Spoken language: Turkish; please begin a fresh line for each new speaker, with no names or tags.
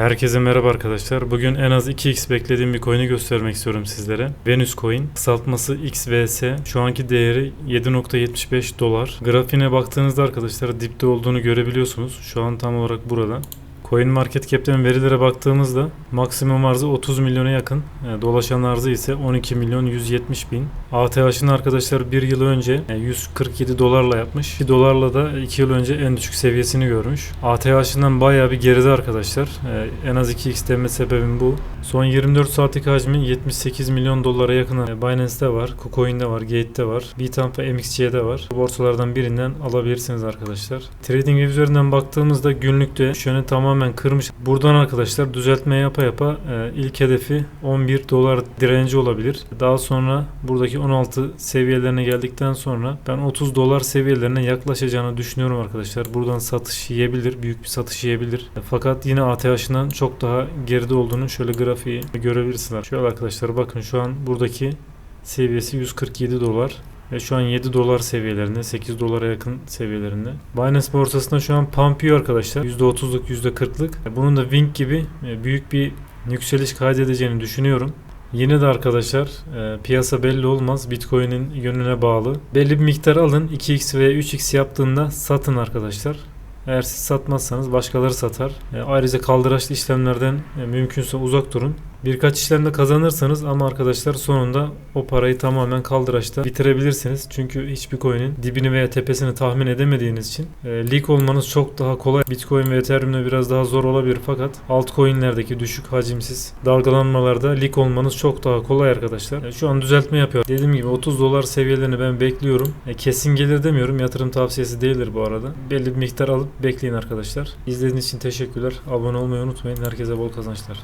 Herkese merhaba arkadaşlar. Bugün en az 2x beklediğim bir coin'i göstermek istiyorum sizlere. Venus Coin. Kısaltması XVS. Şu anki değeri 7.75 dolar. Grafiğine baktığınızda arkadaşlar dipte olduğunu görebiliyorsunuz. Şu an tam olarak burada. Coin Market Cap'ten verilere baktığımızda maksimum arzı 30 milyona yakın. E, Dolaşan arzı ise 12 milyon 170 bin. ATH'ını arkadaşlar bir yıl önce e, 147 dolarla yapmış. 1 dolarla da 2 yıl önce en düşük seviyesini görmüş. ATH'ından bayağı bir geride arkadaşlar. E, En az 2x deme sebebim bu. Son 24 saatlik hacmi 78 milyon dolara yakın. E, Binance'de var, KuCoin'de var, Gate'de var, Bitstamp ve MXC'de var. Borsalardan birinden alabilirsiniz arkadaşlar. TradingView üzerinden baktığımızda günlükte şöyle tamamen kırmış. Buradan arkadaşlar düzeltme yapa yapa e, ilk hedefi 11 dolar direnci olabilir. Daha sonra buradaki 16 seviyelerine geldikten sonra ben 30 dolar seviyelerine yaklaşacağını düşünüyorum arkadaşlar. Buradan satış yiyebilir, büyük bir satış yiyebilir. Fakat yine ATH'ından çok daha geride olduğunu şöyle grafiği görebilirsiniz. Şöyle arkadaşlar bakın şu an buradaki seviyesi 147 dolar. Ve şu an 7 dolar seviyelerinde, 8 dolara yakın seviyelerinde. Binance borsasında şu an pump yiyor arkadaşlar. %30'luk, %40'lık. Bunun da Wing gibi e, büyük bir yükseliş kaydedeceğini düşünüyorum. Yine de arkadaşlar e, piyasa belli olmaz. Bitcoin'in yönüne bağlı. Belli bir miktar alın. 2x ve 3x yaptığında satın arkadaşlar. Eğer siz satmazsanız başkaları satar. E, ayrıca kaldıraçlı işlemlerden e, mümkünse uzak durun. Birkaç işlemde kazanırsanız ama arkadaşlar sonunda o parayı tamamen kaldıraçta bitirebilirsiniz. Çünkü hiçbir coin'in dibini veya tepesini tahmin edemediğiniz için e, leak olmanız çok daha kolay. Bitcoin ve Ethereum'da biraz daha zor olabilir fakat altcoin'lerdeki düşük hacimsiz dalgalanmalarda leak olmanız çok daha kolay arkadaşlar. E, şu an düzeltme yapıyor. Dediğim gibi 30 dolar seviyelerini ben bekliyorum. E, kesin gelir demiyorum. Yatırım tavsiyesi değildir bu arada. Belli bir miktar alıp bekleyin arkadaşlar. İzlediğiniz için teşekkürler. Abone olmayı unutmayın. Herkese bol kazançlar.